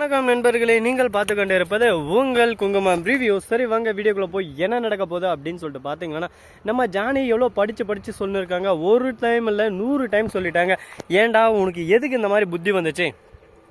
வணக்கம் நண்பர்களே நீங்கள் பார்த்து கொண்டு இருப்பது உங்கள் குங்குமம் ரிவ்யூ சரி வாங்க வீடியோக்குள்ளே போய் என்ன நடக்க போகுது அப்படின்னு சொல்லிட்டு பார்த்தீங்கன்னா நம்ம ஜானி எவ்வளோ படித்து படித்து சொல்லியிருக்காங்க ஒரு டைம் இல்லை நூறு டைம் சொல்லிட்டாங்க. ஏன்டா உனக்கு எதுக்கு இந்த மாதிரி புத்தி வந்துச்சு?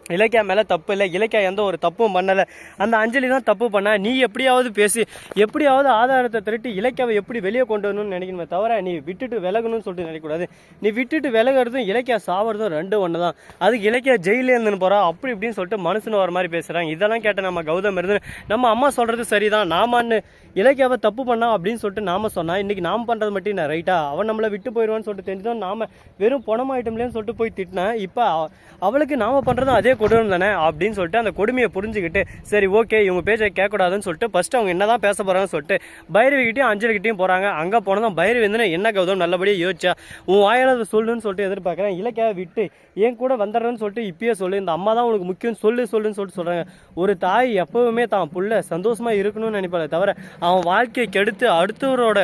இலக்கியா மேலே தப்பு இல்லை. இலக்கியா எந்த ஒரு தப்பும் பண்ணலை. அந்த அஞ்சலி தான் தப்பு பண்ண. நீ எப்படியாவது பேசி எப்படியாவது ஆதாரத்தை திரட்டி இலக்கியாவை எப்படி வெளியே கொண்டு வரணும்னு நினைக்கணுமே தவிர நீ விட்டுட்டு விலகணும்னு சொல்லிட்டு நினைக்கக்கூடாது. நீ விட்டுட்டு விலகிறதும் இலக்கியா சாவறதும் ரெண்டு ஒன்று தான். அதுக்கு இலக்கியா ஜெயிலே இருந்துன்னு போகிறா அப்படி இப்படின்னு சொல்லிட்டு மனுஷனு வர மாதிரி பேசுகிறாங்க இதெல்லாம் கேட்ட நம்ம கௌதம் இருந்து நம்ம அம்மா சொல்கிறது சரிதான். நாமான்னு இலக்கியாவை தப்பு பண்ணா அப்படின்னு சொல்லிட்டு நாம சொன்னா இன்றைக்கி நாம் பண்ணுறது மட்டும் நான் ரைட்டா அவன் நம்மளை விட்டு போயிடுவான்னு சொல்லிட்டு தெரிஞ்சதும் நாம வெறும் பணம் ஐட்டம்லேன்னு சொல்லிட்டு போய் திட்டினேன் இப்போ அவ- அவளுக்கு நாம பண்ணுறதும் அதே கொடுமை தானே அப்படின்னு சொல்லிட்டு அந்த கொடுமையை புரிஞ்சுக்கிட்டு சரி ஓகே இவங்க பேச்சை கேட்கக்கூடாதுன்னு சொல்லிட்டு ஃபஸ்ட்டு அவங்க என்ன தான் பேச போகிறாங்கன்னு சொல்லிட்டு பைரவிக்கிட்டையும் அஞ்சலிக்கிட்டையும் போகிறாங்க அங்கே போனதும் பைரவி வந்து என்ன கௌதம் நல்லபடியாக யோசிச்சா உன் வாயால் அதை சொல்லுன்னு சொல்லிட்டு எதிர்பார்க்குறேன். இலக்கியாவை விட்டு என் கூட வந்துடுறேன்னு சொல்லிட்டு இப்பயே சொல்லு. இந்த அம்மா தான் உனக்கு முக்கியம். சொல்லு சொல்லுன்னு சொல்லிட்டு சொல்கிறாங்க ஒரு தாய் எப்போவுமே தான் புள்ள சந்தோஷமாக இருக்கணும்னு நினைப்பாளே தவிர அவன் வாழ்க்கையை கெடுத்து அடுத்தவரோட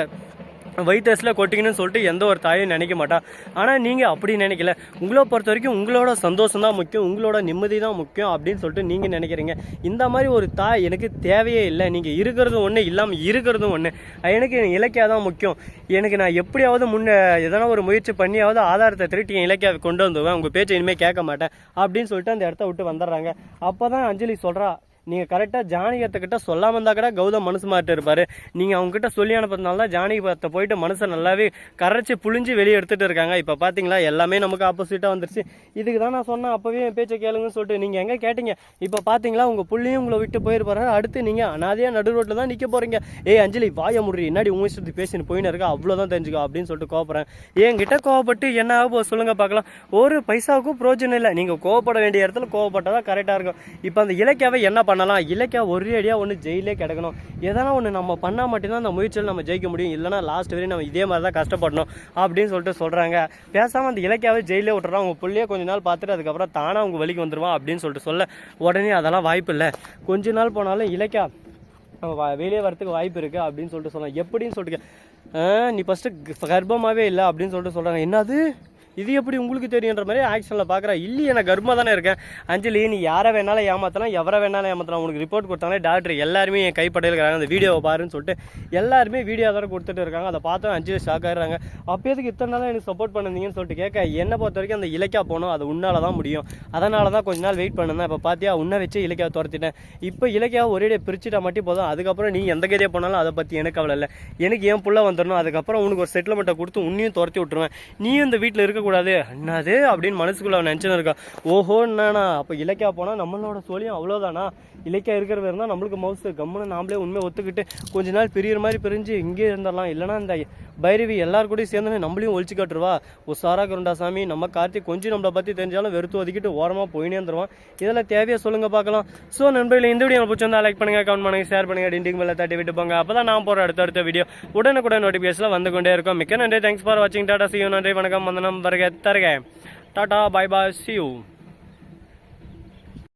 வயிற்றுல கொட்டிங்கன்னு சொல்லிட்டு எந்த ஒரு தாயும் நினைக்க மாட்டா. ஆனால் நீங்கள் அப்படி நினைக்கல. உங்களை பொறுத்த வரைக்கும் உங்களோட சந்தோஷம் தான் முக்கியம். உங்களோட நிம்மதி தான் முக்கியம் அப்படின்னு சொல்லிட்டு நீங்கள் நினைக்கிறீங்க. இந்த மாதிரி ஒரு தாய் எனக்கு தேவையே இல்லை. நீங்கள் இருக்கிறதும் ஒன்று இல்லாமல் இருக்கிறதும் ஒன்று எனக்கு இலக்கியா தான் முக்கியம். எனக்கு நான் எப்படியாவது முன்னே எதனா ஒரு முயற்சி பண்ணியாவது ஆதாரத்தை திருட்டி என் இலக்கியாவை கொண்டு வந்துடுவேன் உங்கள் பேச்சை இனிமேல் கேட்க மாட்டேன் அப்படின்னு சொல்லிட்டு அந்த இடத்த விட்டு வந்துடுறாங்க. அப்போ தான் அஞ்சலி சொல்கிறா நீங்கள் கரெக்டாக ஜானகியத்துக்கிட்ட சொல்லாமல் இருந்தால் கூட கௌதம் மனசு மாட்டு இருப்பார். நீங்கள் அவங்ககிட்ட சொல்லி அனுப்புறதுனால தான் ஜானகத்தை போயிட்டு மனசை நல்லாவே கரைச்சி புழிஞ்சு வெளியே எடுத்துகிட்டு இருக்காங்க. இப்போ பார்த்தீங்களா எல்லாமே நமக்கு ஆப்போசிட்டாக வந்துருச்சு. இதுக்கு தான் நான் சொன்னேன் அப்போவே என் பேச்சை கேளுங்கன்னு சொல்லிட்டு. நீங்கள் எங்கே கேட்டீங்க? இப்போ பார்த்தீங்களா உங்கள் புள்ளையும் உங்களை விட்டு போயிருப்பாரு. அடுத்து நீங்கள் அனாதையாக நடு ரோட்டில் தான் நிற்க போகிறீங்க ஏய் அஞ்சலி வாய முடி என்னாடி உங்க சுற்றி பேசின்னு போயின்னு இருக்கா? அவ்வளோதான் தெரிஞ்சுக்கோ அப்படின்னு சொல்லிட்டு கோவப்படுறேன். என்கிட்ட கோவப்பட்டு என்ன ஆக சொல்லுங்கள் பார்க்கலாம் ஒரு பைசாவுக்கும் பிரோஜனம் இல்லை. நீங்கள் கோவப்பட வேண்டிய இடத்துல கோவப்பட்டால் தான் கரெக்டாக இருக்கும். இப்போ அந்த இலக்கியாவை என்ன பண்ணலாம். இலக்கியா ஒரே அடியாக ஒன்று ஜெயிலே கிடக்கணும். எதனா ஒன்று நம்ம பண்ணால் மட்டும்தான் அந்த முயற்சியில் நம்ம ஜெயிக்க முடியும். இல்லைனா லாஸ்ட் வரையும் நம்ம இதே மாதிரி தான் கஷ்டப்படணும் அப்படின்னு சொல்லிட்டு சொல்கிறாங்க பேசாமல் அந்த இலக்கியாவே ஜெயிலே விட்டுறான் அவங்க பிள்ளையே கொஞ்ச நாள் பார்த்துட்டு அதுக்கப்புறம் தானாக அவங்க வழிக்கு வந்துடுவான் அப்படின்னு சொல்லிட்டு சொல்ல உடனே அதெல்லாம் வாய்ப்பு இல்லை. கொஞ்ச நாள் போனாலும் இலக்கியா நம்ம வெளியே வரத்துக்கு வாய்ப்பு இருக்குது அப்படின்னு சொல்லிட்டு சொல்லலாம். எப்படின்னு சொல்லிட்டு நீ ஃபஸ்ட்டு கர்ப்பமாகவே இல்லை அப்படின்னு சொல்லிட்டு சொல்கிறாங்க என்னது? இது எப்படி உங்களுக்கு தெரியுன்ற மாதிரி ஆக்ஷனில் பார்க்குறா இல்லையே நான் கர்ப்பமாக தானே இருக்கேன். அஞ்சலி நீ யாரை வேணாலும் ஏமாத்தலாம் எவரை வேணாலும் ஏமாத்தலாம். உனக்கு ரிப்போர்ட் கொடுத்தாலே டாக்டர் எல்லாருமே என் கைப்படையில் இருக்கிறாங்க. அந்த வீடியோவை பாருன்னு சொல்லிட்டு எல்லாருமே வீடியோ தர கொடுத்துட்டு இருக்காங்க. அதை பார்த்து அஞ்சலி ஷாக் ஆகிறாங்க அப்போ எதுக்கு இத்தனை நாளாக எனக்கு சப்போர்ட் பண்ணுந்தீங்கன்னு சொல்லிட்டு கேட்க என்னை பொறுத்த வரைக்கும் அந்த இலக்கியா போகணும் அது உன்னால தான் முடியும். அதனால தான் கொஞ்ச நாள் வெயிட் பண்ணுந்தேன் இப்போ பார்த்தியா உன்னை வச்சு இலக்கியா துரத்திட்டேன். இப்போ இலக்கியா ஒரே பிரிச்சுட்டா மட்டும் போதும். அதுக்கப்புறம் நீ எந்த கேரியா போனாலும் அதை பற்றி எனக்கு கவலை இல்லை. எனக்கு என் புள்ள வந்துடணும். அதுக்கப்புறம் உனக்கு ஒரு செட்டில்மெண்ட்டை கொடுத்து உன்னையும் துரத்தி விட்டுருவேன். நீயும் இந்த வீட்டில் இருக்க இருக்கக்கூடாது. என்னது? அப்படின்னு மனசுக்குள்ள அவன் நினச்சின்னு இருக்கா ஓஹோ என்னண்ணா? அப்போ இலக்கியா போனால் நம்மளோட சோழியும் அவ்வளோதானா இலக்கியா இருக்கிறவர் இருந்தால் நம்மளுக்கு மவுஸ் கம்முன்னு நாமளே உண்மையை ஒத்துக்கிட்டு கொஞ்ச நாள் பிரியிற மாதிரி பிரிஞ்சு இங்கே இருந்துடலாம். இல்லைனா இந்த பைரவி எல்லாரும் கூடயும் சேர்ந்து நம்மளையும் ஒழிச்சு காட்டுருவா. உசாரா கருண்டா சாமி நம்ம கார்த்திக் கொஞ்சம் நம்மளை பற்றி தெரிஞ்சாலும் வெறுத்து ஒதுக்கிட்டு ஓரமாக போயினே இருந்துருவான். இதெல்லாம் தேவையா சொல்லுங்கள் பார்க்கலாம். ஸோ நண்பர்களே இந்த வீடியோ பிடிச்சிருந்தா லைக் பண்ணுங்க கமெண்ட் பண்ணுங்கள் ஷேர் பண்ணுங்கள் டிண்டிங் மேலே தட்டி விட்டு போங்க. அப்போ தான் நான் போகிற அடுத்த அடுத்த வீடியோ உடனுக்குடன் நோட்டிஃபிகேஷனில் வந்து கொண்டே இருக்கும். மிக்க நன்றி. தேங்க்ஸ் ஃபார் வாட்சிங் டாடா சியூ நன்றி வணக்கம். வந்தனம் வருக தருக. Tata bye bye see you